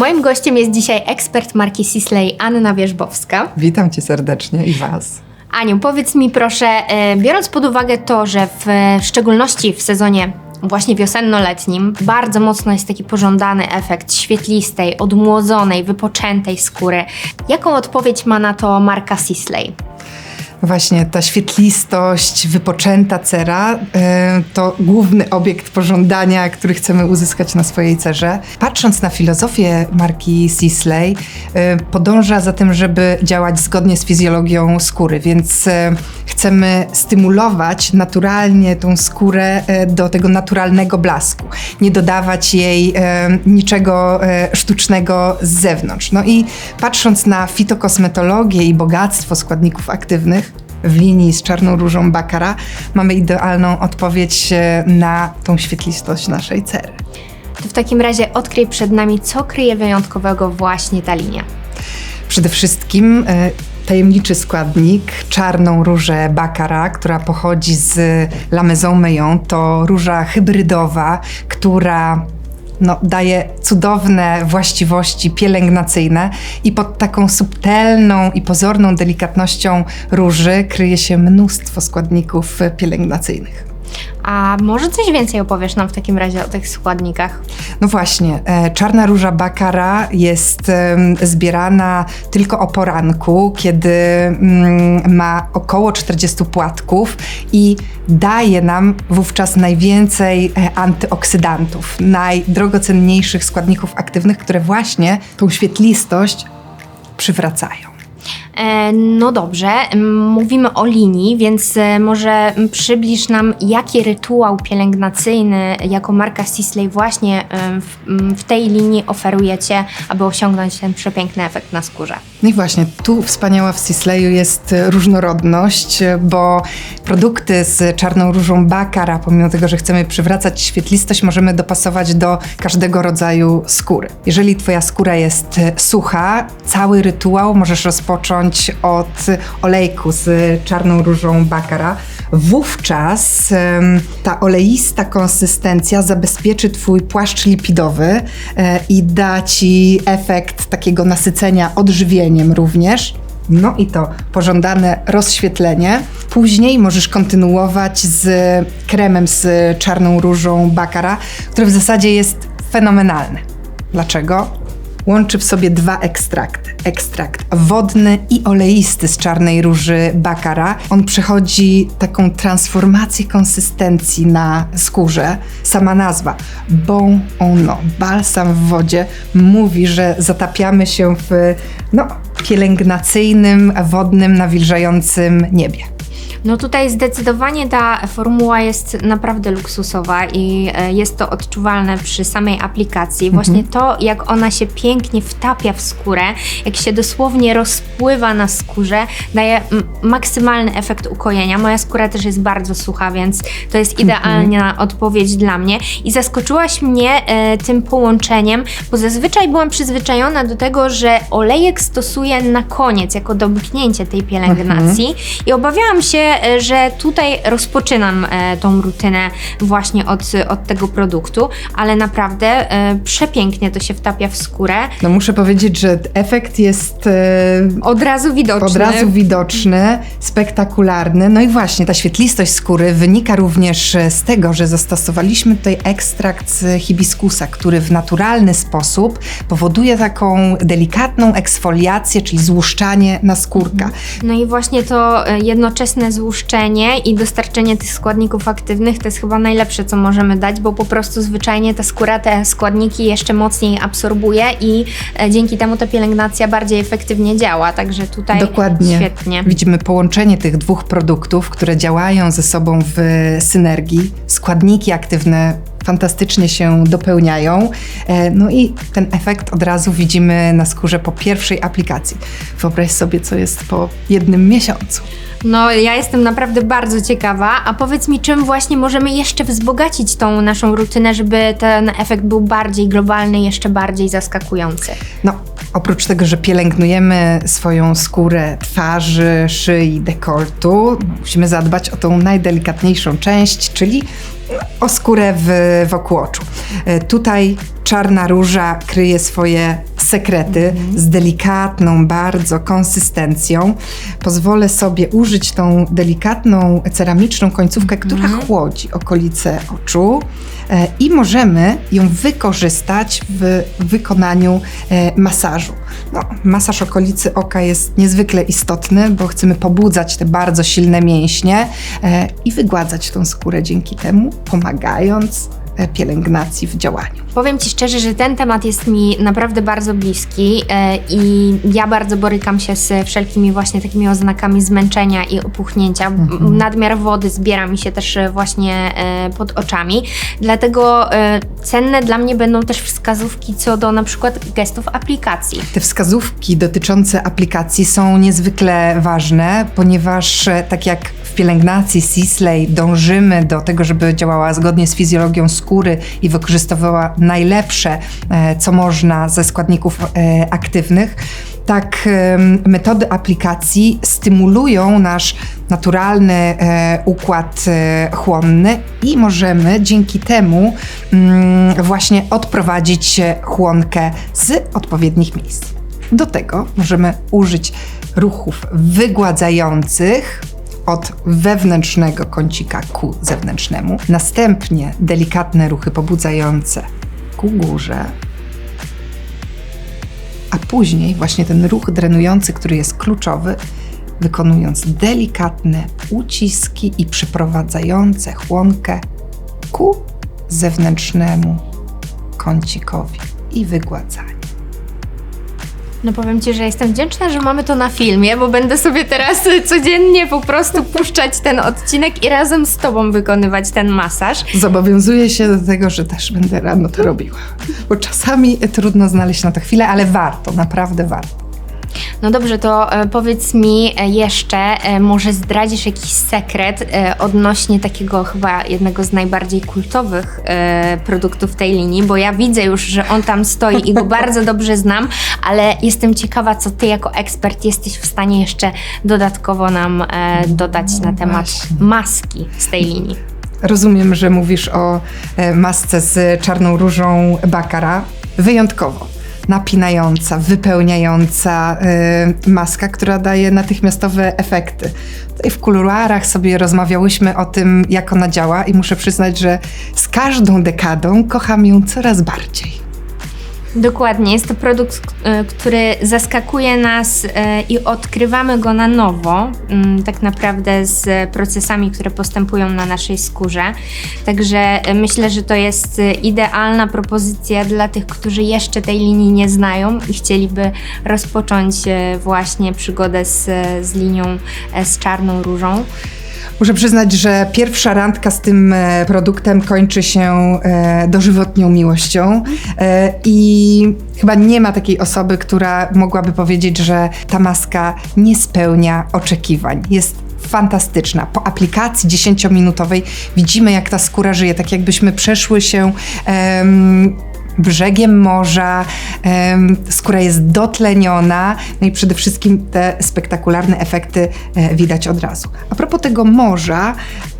Moim gościem jest dzisiaj ekspert marki Sisley Anna Wierzbowska. Witam Cię serdecznie i Was. Aniu, powiedz mi proszę, e, biorąc pod uwagę to, że w, w szczególności w sezonie właśnie wiosenno-letnim bardzo mocno jest taki pożądany efekt świetlistej, odmłodzonej, wypoczętej skóry. Jaką odpowiedź ma na to marka Sisley? Właśnie ta świetlistość, wypoczęta cera e, to główny obiekt pożądania, który chcemy uzyskać na swojej cerze. Patrząc na filozofię marki Sisley, e, podąża za tym, żeby działać zgodnie z fizjologią skóry, więc e, chcemy stymulować naturalnie tą skórę do tego naturalnego blasku, nie dodawać jej niczego sztucznego z zewnątrz. No i patrząc na fitokosmetologię i bogactwo składników aktywnych, w linii z czarną różą Bakara, mamy idealną odpowiedź e, na tą świetlistość naszej cery. To w takim razie odkryj przed nami, co kryje wyjątkowego właśnie ta linia. Przede wszystkim e, tajemniczy składnik, czarną różę Baccara, która pochodzi z La Maison Meillon. To róża hybrydowa, która no, daje cudowne właściwości pielęgnacyjne i pod taką subtelną i pozorną delikatnością róży kryje się mnóstwo składników pielęgnacyjnych. A może coś więcej opowiesz nam w takim razie o tych składnikach? No właśnie, e, czarna róża bakara jest zbierana tylko o poranku, kiedy mm, ma około 40 płatków i daje nam wówczas najwięcej e, antyoksydantów, najdrogocenniejszych składników aktywnych, które właśnie tą świetlistość przywracają. E, no dobrze, mówimy o linii, więc e, może przybliż nam, jaki rytuał pielęgnacyjny jako marka Sisley właśnie e, w, w tej linii oferujecie, aby osiągnąć ten przepiękny efekt na skórze. No i właśnie, tu wspaniała w Sisleyu jest różnorodność, bo produkty z czarną różą Bakara, pomimo tego, że chcemy przywracać świetlistość, możemy dopasować do każdego rodzaju skóry. Jeżeli Twoja skóra jest sucha, cały rytuał możesz rozpocząć od olejku z czarną różą Bakara. Wówczas ta oleista konsystencja zabezpieczy Twój płaszcz lipidowy e, i da Ci efekt takiego nasycenia odżywieniem również. No i to pożądane rozświetlenie. Później możesz kontynuować z kremem z czarną różą Bakara, który w zasadzie jest fenomenalny. Dlaczego? Łączy w sobie dwa ekstrakty. Ekstrakt wodny i oleisty z czarnej róży Bakara. On przechodzi taką transformację konsystencji na skórze. Sama nazwa Bon Ono, balsam w wodzie, mówi, że zatapiamy się w no, pielęgnacyjnym, wodnym, nawilżającym niebie. No tutaj zdecydowanie ta formuła jest naprawdę luksusowa i e, jest to odczuwalne przy samej aplikacji. Mhm. Właśnie to, jak ona się pięknie wtapia w skórę, jak się dosłownie rozpływa na skórze, daje maksymalny efekt ukojenia. Moja skóra też jest bardzo sucha, więc to jest mhm. idealna odpowiedź dla mnie. I zaskoczyłaś mnie e, tym połączeniem, bo zazwyczaj byłam przyzwyczajona do tego, że olejek stosuję na koniec, jako domknięcie tej pielęgnacji mhm. i obawiałam się, że tutaj rozpoczynam e, tą rutynę właśnie od, od tego produktu, ale naprawdę e, przepięknie to się wtapia w skórę. No muszę powiedzieć, że efekt jest od razu widoczny. Od razu widoczny, spektakularny. No i właśnie ta świetlistość skóry wynika również z tego, że zastosowaliśmy tutaj ekstrakt z hibiskusa, który w naturalny sposób powoduje taką delikatną eksfoliację, czyli złuszczanie na skórka. No i właśnie to jednoczesne złuszczenie i dostarczenie tych składników aktywnych to jest chyba najlepsze, co możemy dać, bo po prostu zwyczajnie ta skóra te składniki jeszcze mocniej absorbuje i e, dzięki temu ta pielęgnacja bardziej efektywnie działa. Także tutaj Dokładnie. świetnie. Widzimy połączenie tych dwóch produktów, które działają ze sobą w synergii. Składniki aktywne fantastycznie się dopełniają. E, no i ten efekt od razu widzimy na skórze po pierwszej aplikacji. Wyobraź sobie, co jest po jednym miesiącu. No, ja jestem naprawdę bardzo ciekawa. A powiedz mi, czym właśnie możemy jeszcze wzbogacić tą naszą rutynę, żeby ten efekt był bardziej globalny, jeszcze bardziej zaskakujący? No, oprócz tego, że pielęgnujemy swoją skórę twarzy, szyi, dekoltu, musimy zadbać o tą najdelikatniejszą część, czyli o skórę w, wokół oczu. E, tutaj czarna róża kryje swoje sekrety z delikatną bardzo konsystencją. Pozwolę sobie użyć tą delikatną ceramiczną końcówkę, która chłodzi okolice oczu e, i możemy ją wykorzystać w wykonaniu e, masażu. No, masaż okolicy oka jest niezwykle istotny, bo chcemy pobudzać te bardzo silne mięśnie e, i wygładzać tą skórę dzięki temu, pomagając pielęgnacji w działaniu. Powiem Ci szczerze, że ten temat jest mi naprawdę bardzo bliski e, i ja bardzo borykam się z wszelkimi właśnie takimi oznakami zmęczenia i opuchnięcia. M- Nadmiar wody zbiera mi się też e, właśnie e, pod oczami, dlatego e, cenne dla mnie będą też wskazówki co do na przykład gestów aplikacji. Te wskazówki dotyczące aplikacji są niezwykle ważne, ponieważ e, tak jak w pielęgnacji Sisley dążymy do tego, żeby działała zgodnie z fizjologią skóry i wykorzystywała najlepsze, e, co można ze składników e, aktywnych, tak metody aplikacji stymulują nasz naturalny e, układ chłonny i możemy dzięki temu mm, właśnie odprowadzić chłonkę z odpowiednich miejsc. Do tego możemy użyć ruchów wygładzających od wewnętrznego kącika ku zewnętrznemu, następnie delikatne ruchy pobudzające ku górze, a później właśnie ten ruch drenujący, który jest kluczowy, wykonując delikatne uciski i przyprowadzające chłonkę ku zewnętrznemu kącikowi i wygładzanie. No powiem Ci, że jestem wdzięczna, że mamy to na filmie, bo będę sobie teraz codziennie po prostu puszczać ten odcinek i razem z Tobą wykonywać ten masaż. Zobowiązuję się do tego, że też będę rano to robiła, bo czasami trudno znaleźć na to chwilę, ale warto, naprawdę warto. No dobrze, to e, powiedz mi e, jeszcze, e, może zdradzisz jakiś sekret odnośnie takiego chyba jednego z najbardziej kultowych produktów tej linii, bo ja widzę już, że on tam stoi i go bardzo dobrze znam, ale jestem ciekawa, co ty jako ekspert jesteś w stanie jeszcze dodatkowo nam dodać na temat maski z tej linii. Rozumiem, że mówisz o masce z czarną różą Bakara. Wyjątkowo napinająca, wypełniająca e, maska, która daje natychmiastowe efekty. W kuluarach sobie rozmawiałyśmy o tym, jak ona działa i muszę przyznać, że z każdą dekadą kocham ją coraz bardziej. Dokładnie, jest to produkt, e, który zaskakuje nas e, i odkrywamy go na nowo, mm, tak naprawdę z procesami, które postępują na naszej skórze. Także e, myślę, że to jest idealna propozycja dla tych, którzy jeszcze tej linii nie znają i chcieliby rozpocząć właśnie przygodę z, z linią z czarną różą. Muszę przyznać, że pierwsza randka z tym e, produktem kończy się e, dożywotnią miłością e, i chyba nie ma takiej osoby, która mogłaby powiedzieć, że ta maska nie spełnia oczekiwań. Jest fantastyczna. Po aplikacji 10-minutowej widzimy, jak ta skóra żyje, tak jakbyśmy przeszły się em, brzegiem morza, skóra jest dotleniona, no i przede wszystkim te spektakularne efekty e, widać od razu. A propos tego morza,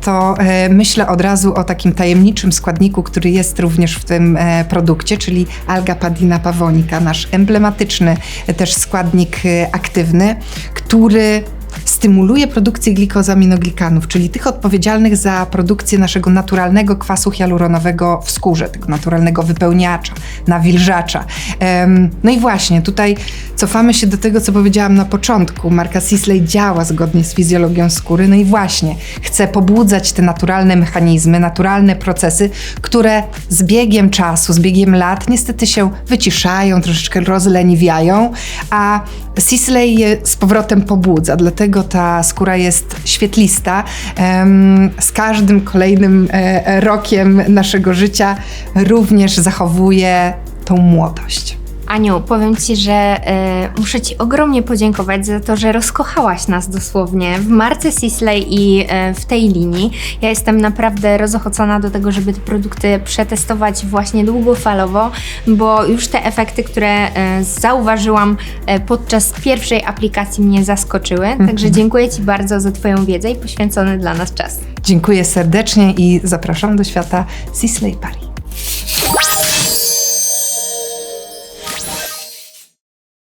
to e, myślę od razu o takim tajemniczym składniku, który jest również w tym e, produkcie, czyli alga padina pavonica, nasz emblematyczny też składnik aktywny, który stymuluje produkcję glikozaminoglikanów, czyli tych odpowiedzialnych za produkcję naszego naturalnego kwasu hialuronowego w skórze, tego naturalnego wypełniacza, nawilżacza. No i właśnie, tutaj cofamy się do tego, co powiedziałam na początku. Marka Sisley działa zgodnie z fizjologią skóry, no i właśnie chce pobudzać te naturalne mechanizmy, naturalne procesy, które z biegiem czasu, z biegiem lat niestety się wyciszają, troszeczkę rozleniwiają, a Sisley je z powrotem pobudza, dlatego ta skóra jest świetlista. Z każdym kolejnym e, rokiem naszego życia również zachowuje tą młodość. Aniu, powiem Ci, że e, muszę Ci ogromnie podziękować za to, że rozkochałaś nas dosłownie w marce Sisley i e, w tej linii. Ja jestem naprawdę rozochocona do tego, żeby te produkty przetestować właśnie długofalowo, bo już te efekty, które e, zauważyłam e, podczas pierwszej aplikacji mnie zaskoczyły. Także dziękuję Ci bardzo za Twoją wiedzę i poświęcony dla nas czas. Dziękuję serdecznie i zapraszam do świata Sisley Paris.